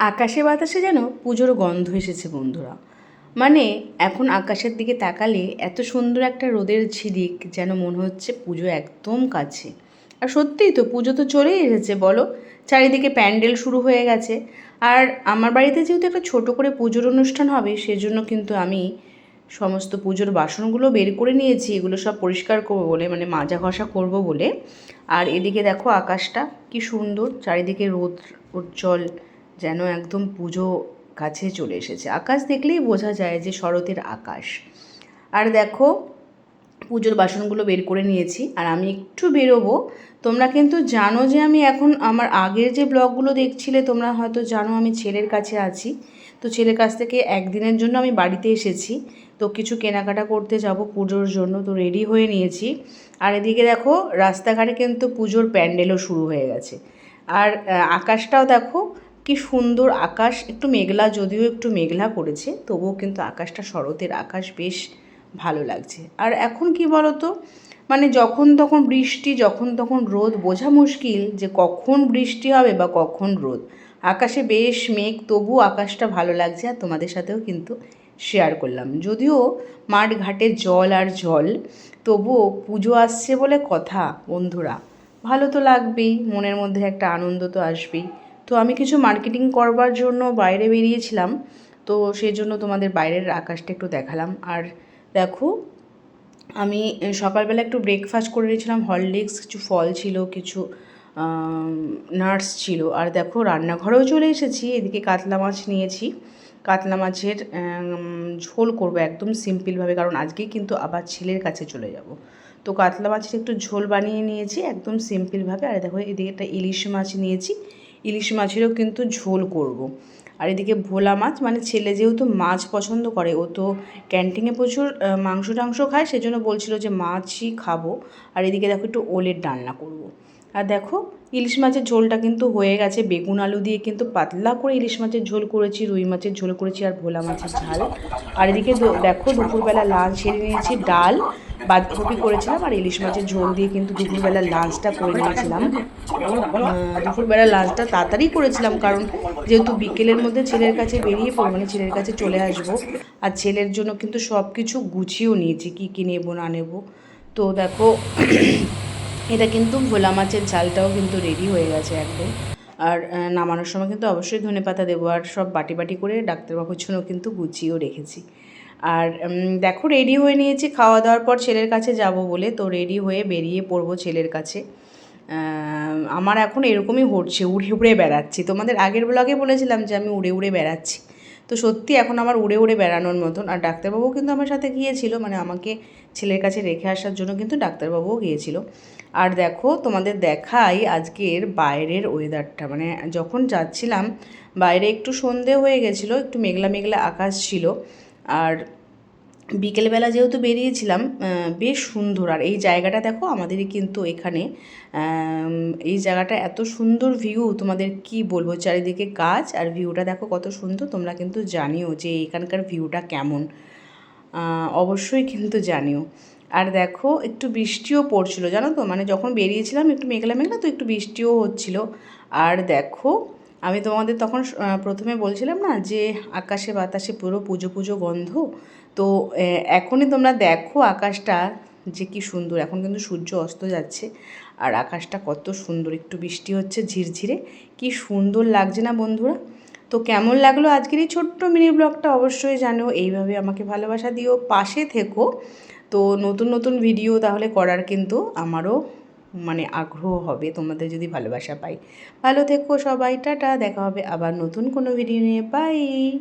আকাশে বাতাসে যেন পুজোর গন্ধ এসেছে বন্ধুরা। মানে এখন আকাশের দিকে তাকালে এত সুন্দর একটা রোদের ঝিলিক যেন মনে হচ্ছে পুজো একদম কাছে। আর সত্যিই তো পুজো তো চলেই এসেছে, বলো? চারিদিকে প্যান্ডেল শুরু হয়ে গেছে। আর আমার বাড়িতে যেহেতু একটা ছোট করে পুজোর অনুষ্ঠান হবে, সেজন্য কিন্তু আমি সমস্ত পুজোর বাসনগুলো বের করে নিয়েছি, এগুলো সব পরিষ্কার করব বলে মানে মাজা ঘষা করব বলে। আর এদিকে দেখো আকাশটা কি সুন্দর, চারিদিকে রোদ, উজ্জ্বল যেন একদম পুজো কাছে চলে এসেছে। আকাশ দেখলেই বোঝা যায় যে শরতের আকাশ। আর দেখো, পুজোর বাসনগুলো বের করে নিয়েছি, আর আমি একটু বেরোবো। তোমরা কিন্তু জানো যে আমি এখন আমার আগের যে ব্লগগুলো দেখছিলে, তোমরা হয়তো জানো আমি ছেলের কাছে আছি। তো ছেলের কাছ থেকে একদিনের জন্য আমি বাড়িতে এসেছি। তো কিছু কেনাকাটা করতে যাব পুজোর জন্য, তো রেডি হয়ে নিয়েছি। আর এদিকে দেখো, রাস্তাঘাটে কিন্তু পুজোর প্যান্ডেলও শুরু হয়ে গেছে। আর আকাশটাও দেখো কি সুন্দর আকাশ, একটু মেঘলা, যদিও একটু মেঘলা করেছে, তবুও কিন্তু আকাশটা শরতের আকাশ বেশ ভালো লাগছে। আর এখন কি বলতো? মানে যখন তখন বৃষ্টি, যখন তখন রোদ, বোঝা মুশকিল যে কখন বৃষ্টি হবে বা কখন রোদ। আকাশে বেশ মেঘ তবু আকাশটা ভালো লাগছে আর তোমাদের সাথেও কিন্তু শেয়ার করলাম। যদিও মাঠ ঘাটে জল আর জল, তবুও পুজো আসছে বলে কথা বন্ধুরা। ভালো তো লাগবেই, মনের মধ্যে একটা আনন্দ তো আসবেই। তো আমি কিছু মার্কেটিং করবার জন্য বাইরে বেরিয়েছিলাম, তো সেই জন্য তোমাদের বাইরের আকাশটা একটু দেখালাম। আর দেখো, আমি সকালবেলা একটু ব্রেকফাস্ট করে নিয়েছিলাম হরলিক্স কিছু ফল ছিল, কিছু নাটস ছিল। আর দেখো, রান্নাঘরেও চলে এসেছি, এদিকে কাতলা মাছ নিয়েছি। কাতলা মাছের ঝোল করব একদম সিম্পলভাবে কারণ আজকে কিন্তু আবার ছেলের কাছে চলে যাব। তো কাতলা মাছের একটু ঝোল বানিয়ে নিয়েছি, একদম সিম্পলভাবে আর দেখো, এদিকে একটা ইলিশ মাছ নিয়েছি। ইলিশ মাছেরও কিন্তু ঝোল করব। আর এদিকে ভোলা মাছ মানে ছেলে যেহেতু মাছ পছন্দ করে, ও তো ক্যান্টিনে প্রচুর মাংস টাংস খায়, সেজন্য বলছিল যে মাছই খাব আর এদিকে দেখো একটু ওলের ডালনা করব। আর দেখো, ইলিশ মাছের ঝোলটা কিন্তু হয়ে গেছে। বেগুন আলু দিয়ে কিন্তু পাতলা করে ইলিশ মাছের ঝোল করেছি, রুই মাছের ঝোল করেছি আর ভোলা মাছের ঝাল। আর এদিকে দেখো, দুপুরবেলা লাঞ্চ সেরে নিয়েছি ডাল, বাঁধাকপি করেছিলাম আর ইলিশ মাছের ঝোল দিয়ে কিন্তু দুপুরবেলা লাঞ্চটা করে নিয়েছিলাম। দুপুরবেলা লাঞ্চটা তাড়াতাড়ি করেছিলাম কারণ যেহেতু বিকেলের মধ্যে ছেলের কাছে বেরিয়ে পড়ব মানে ছেলের কাছে চলে আসব। আর ছেলের জন্য কিন্তু সব কিছু গুছিয়েও নিয়েছি, কী কী নেব, না নেব। তো দেখো এটা কিন্তু ভোলা মাছের ঝালটাও কিন্তু রেডি হয়ে গেছে একদম। আর নামানোর সময় কিন্তু অবশ্যই ধনে পাতা দেবো আর সব বাটি বাটি করে ডাক্তারবাবুর জন্য কিন্তু গুছিয়েও রেখেছি। আর দেখো রেডি হয়ে নিয়েছি খাওয়া দাওয়ার পর ছেলের কাছে যাব বলে তো রেডি হয়ে বেরিয়ে পড়ব ছেলের কাছে। আমার এখন এরকমই হচ্ছে উড়ে উড়ে বেড়াচ্ছি। তোমাদের আগের ব্লগে বলেছিলাম যে আমি উড়ে উড়ে বেড়াচ্ছি। তো সত্যি এখন আমার উড়ে উড়ে বেড়ানোর মতন। আর ডাক্তারবাবু কিন্তু আমার সাথে গিয়েছিল মানে আমাকে ছেলের কাছে রেখে আসার জন্য কিন্তু ডাক্তারবাবুও গিয়েছিল। আর দেখো, তোমাদের দেখাই আজকের বাইরের ওয়েদারটা মানে যখন যাচ্ছিলাম, বাইরে একটু সন্ধে হয়ে গেছিল, একটু মেঘলা মেঘলা আকাশ ছিল। আর বিকেলবেলা যেহেতু বেরিয়েছিলাম বেশ সুন্দর। আর এই জায়গাটা দেখো, আমাদেরই কিন্তু এখানে এই জায়গাটা এত সুন্দর ভিউ তোমাদের কি বলব? চারিদিকে গাছ আর ভিউটা দেখো কত সুন্দর, তোমরা কিন্তু জানিও যে এখানকার ভিউটা কেমন। অবশ্যই কিন্তু জানিও। আর দেখো, একটু বৃষ্টিও পড়ছিল, জানো তো? মানে যখন বেরিয়েছিলাম একটু মেঘলা মেঘলা তো একটু বৃষ্টিও হচ্ছিল। আর দেখো আমি তোমাদের তখন প্রথমে বলছিলাম না যে আকাশে বাতাসে পুরো পুজো পুজো গন্ধ? তো এখনই তোমরা দেখো আকাশটা যে কি সুন্দর। এখন কিন্তু সূর্য অস্ত যাচ্ছে আর আকাশটা কত সুন্দর। একটু বৃষ্টি হচ্ছে ঝিরঝিরে। কি সুন্দর লাগছে না বন্ধুরা? তো কেমন লাগল আজকের এই ছোট্ট মিনি ব্লগটা অবশ্যই জানো। এইভাবে আমাকে ভালোবাসা দিও, পাশে থেকো। তো নতুন নতুন ভিডিও তাহলে করার কিন্তু আমারও মানে আগ্রহ হবে, তোমাদের যদি ভালোবাসা পাই। ভালো থেকো সবাই, টাটা, দেখা হবে আবার নতুন কোনো ভিডিও নিয়ে। বাই